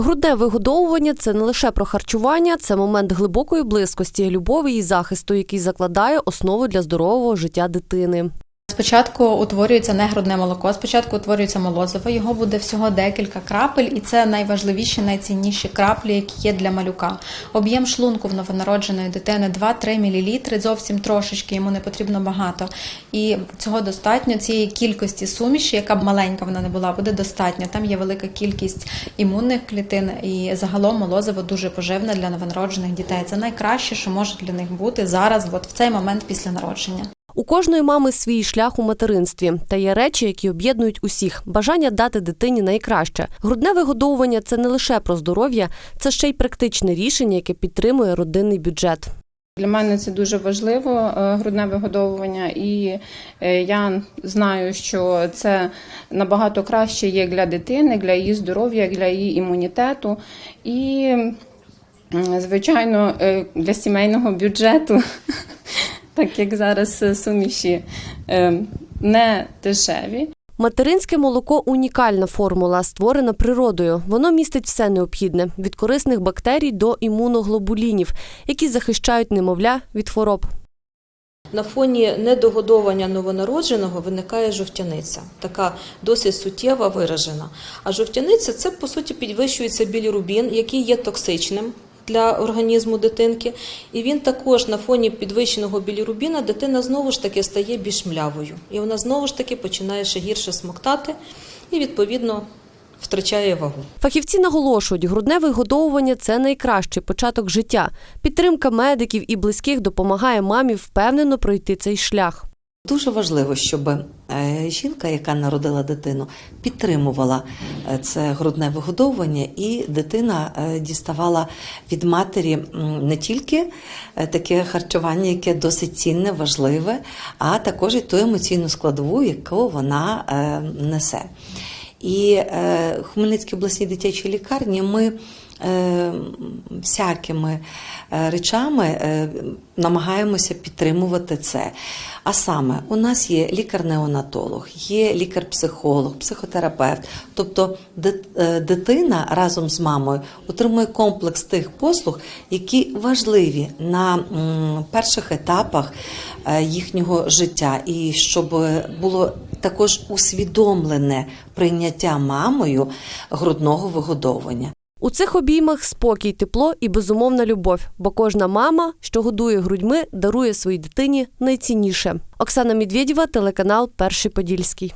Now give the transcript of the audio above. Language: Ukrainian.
Грудне вигодовування це не лише про харчування, це момент глибокої близькості, любові і захисту, який закладає основу для здорового життя дитини. Спочатку утворюється не грудне молоко, спочатку утворюється молозиво. Його буде всього декілька крапель, і це найважливіші, найцінніші краплі, які є для малюка. Об'єм шлунку в новонародженої дитини 2-3 мл, зовсім трошечки, йому не потрібно багато. І цього достатньо цієї кількості суміші, яка б маленька вона не була, буде достатньо. Там є велика кількість імунних клітин, і загалом молозиво дуже поживне для новонароджених дітей. Це найкраще, що може для них бути зараз, от в цей момент після народження. У кожної мами свій шлях у материнстві, та є речі, які об'єднують усіх: бажання дати дитині найкраще. Грудне вигодовування це не лише про здоров'я, це ще й практичне рішення, яке підтримує родинний бюджет. Для мене це дуже важливо е, грудне вигодовування, і е, я знаю, що це набагато краще є для дитини, для її здоров'я, для її імунітету і, звичайно, е, для сімейного бюджету, так як зараз е, суміші е, не дешеві. Материнське молоко унікальна формула, створена природою. Воно містить все необхідне від корисних бактерій до імуноглобулінів, які захищають немовля від хвороб. На фоні недогодовання новонародженого виникає жовтяниця, така досить суттєва виражена. А жовтяниця це по суті підвищується білірубін, який є токсичним для організму дитинки. І він також на фоні підвищеного білірубіна дитина знову ж таки стає більш млявою. І вона знову ж таки починає ще гірше смоктати і відповідно втрачає вагу. Фахівці наголошують, грудне вигодовування це найкращий початок життя. Підтримка медиків і близьких допомагає мамі впевнено пройти цей шлях. Дуже важливо, щоб е, жінка, яка народила дитину, підтримувала е, це грудне вигодовування, і дитина е, діставала від матері не тільки таке харчування, яке досить цінне, важливе, а також і ту емоційну складову, яку вона несе. І Хмельницькій обласній дитячій лікарні ми всякими е, речами е, намагаємося підтримувати це. А саме, у нас є лікар-неонатолог, є лікар-психолог, психотерапевт. Тобто е, дитина разом з мамою отримує комплекс тих послуг, які важливі на перших етапах е, їхнього життя, і щоб було також усвідомлене прийняття мамою грудного вигодовування. У цих обіймах спокій, тепло і безумовна любов, бо кожна мама, що годує грудьми, дарує своїй дитині найцінніше. Оксана Медведєва, телеканал Перший Подільський.